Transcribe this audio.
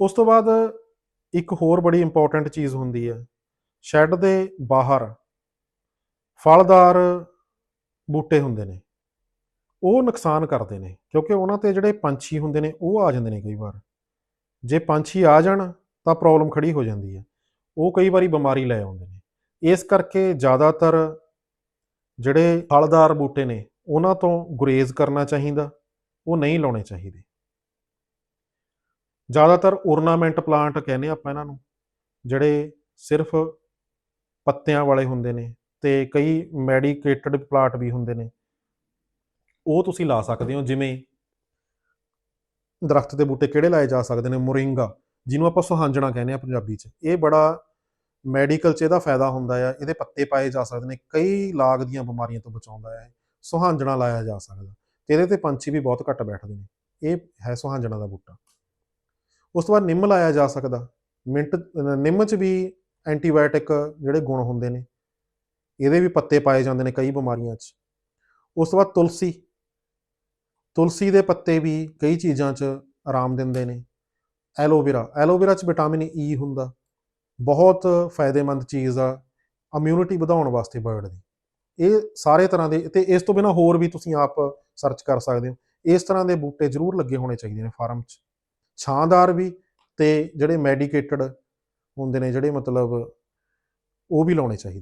ਉਸ ਤੋਂ ਬਾਅਦ ਇੱਕ ਹੋਰ ਬੜੀ ਇੰਪੋਰਟੈਂਟ ਚੀਜ਼ ਹੁੰਦੀ ਹੈ ਸ਼ੈੱਡ ਦੇ ਬਾਹਰ ਫਲਦਾਰ ਬੂਟੇ ਹੁੰਦੇ ਨੇ, ਉਹ ਨੁਕਸਾਨ ਕਰਦੇ ਨੇ, ਕਿਉਂਕਿ ਉਹਨਾਂ ਤੇ ਜਿਹੜੇ ਪੰਛੀ ਹੁੰਦੇ ਨੇ ਉਹ ਆ ਜਾਂਦੇ ਨੇ ਕਈ ਵਾਰ। ਜੇ ਪੰਛੀ ਆ ਜਾਣ ਤਾਂ ਪ੍ਰੋਬਲਮ ਖੜੀ ਹੋ ਜਾਂਦੀ ਹੈ, ਉਹ ਕਈ ਵਾਰੀ ਬਿਮਾਰੀ ਲੈ ਆਉਂਦੇ ਨੇ। ਇਸ ਕਰਕੇ ਜ਼ਿਆਦਾਤਰ ਜਿਹੜੇ ਫਲਦਾਰ ਬੂਟੇ ਨੇ, ਉਹਨਾਂ ਤੋਂ ਗੁਰੇਜ਼ ਕਰਨਾ ਚਾਹੀਦਾ, ਉਹ ਨਹੀਂ ਲਾਉਣੇ ਚਾਹੀਦੇ। ਜ਼ਿਆਦਾਤਰ ornament ਪਲਾਂਟ ਕਹਿੰਦੇ ਆਪਾਂ ਇਹਨਾਂ ਨੂੰ, ਜਿਹੜੇ ਸਿਰਫ ਪੱਤਿਆਂ ਵਾਲੇ ਹੁੰਦੇ ਨੇ ਤੇ ਕਈ ਮੈਡੀਕੇਟਡ ਪਲਾਂਟ ਵੀ ਹੁੰਦੇ ਨੇ। ਉਹ ਤੁਸੀਂ ਲਾ ਸਕਦੇ ਹੋ, ਜਿਵੇਂ ਦਰਖਤ ਦੇ ਬੂਟੇ ਕਿਹੜੇ ਲਾਏ ਜਾ ਸਕਦੇ ਨੇ? ਮੋਰਿੰਗਾ, ਜਿਹਨੂੰ ਆਪਾਂ ਸੁਹਾਂਜਣਾ ਕਹਿੰਦੇ ਆ ਪੰਜਾਬੀ 'ਚ। ਇਹ ਬੜਾ ਮੈਡੀਕਲ 'ਚ ਇਹਦਾ ਫਾਇਦਾ ਹੁੰਦਾ ਆ, ਇਹਦੇ ਪੱਤੇ ਪਾਏ ਜਾ ਸਕਦੇ ਨੇ, ਕਈ ਲਾਗ ਦੀਆਂ ਬਿਮਾਰੀਆਂ ਤੋਂ ਬਚਾਉਂਦਾ ਹੈ ਸੁਹਾਂਜਣਾ ਲਾਇਆ ਜਾ ਸਕਦਾ। ਤੇ ਇਹਦੇ ਤੇ ਪੰਛੀ ਵੀ ਬਹੁਤ ਘੱਟ ਬੈਠਦੇ ਨੇ। ਇਹ ਹੈ ਸੁਹਾਂਜਣਾ ਦਾ ਬੂਟਾ। ਉਸ ਤੋਂ ਬਾਅਦ ਨਿੰਮ ਲਾਇਆ ਜਾ ਸਕਦਾ। ਮਿੰਟ ਨਿੰਮ 'ਚ ਵੀ ਐਂਟੀਬਾਇਓਟਿਕ ਜਿਹੜੇ ਗੁਣ ਹੁੰਦੇ ਨੇ, ਇਹਦੇ ਵੀ ਪੱਤੇ ਪਾਏ ਜਾਂਦੇ ਨੇ ਕਈ ਬਿਮਾਰੀਆਂ 'ਚ। ਉਸ ਤੋਂ ਬਾਅਦ ਤੁਲਸੀ। ਤੁਲਸੀ ਦੇ ਪੱਤੇ ਵੀ ਕਈ ਚੀਜ਼ਾਂ 'ਚ ਆਰਾਮ ਦਿੰਦੇ ਨੇ। Aloe vera. ਐਲੋਵੇਰਾ 'ਚ ਵਿਟਾਮਿਨ ਈ ਹੁੰਦਾ। ਬਹੁਤ ਫਾਇਦੇਮੰਦ ਚੀਜ਼ ਆ ਇਮਿਊਨਿਟੀ ਵਧਾਉਣ ਵਾਸਤੇ ਬਰਡ ਦੀ। ਇਹ ਸਾਰੇ ਤਰ੍ਹਾਂ ਦੇ, ਤੇ ਇਸ ਤੋਂ ਬਿਨਾ ਹੋਰ ਵੀ ਤੁਸੀਂ ਆਪ ਸਰਚ ਕਰ ਸਕਦੇ ਹੋ। ਇਸ ਤਰ੍ਹਾਂ ਦੇ ਬੂਟੇ ਜ਼ਰੂਰ ਲੱਗੇ ਹੋਣੇ ਚਾਹੀਦੇ ਨੇ ਫਾਰਮ 'ਚ। ਛਾਂਦਾਰ ਵੀ ਤੇ ਜਿਹੜੇ ਮੈਡੀਕੇਟਡ ਹੁੰਦੇ ਨੇ ਜਿਹੜੇ ਮਤਲਬ ਉਹ ਵੀ ਲਾਉਣੇ ਚਾਹੀਦੇ।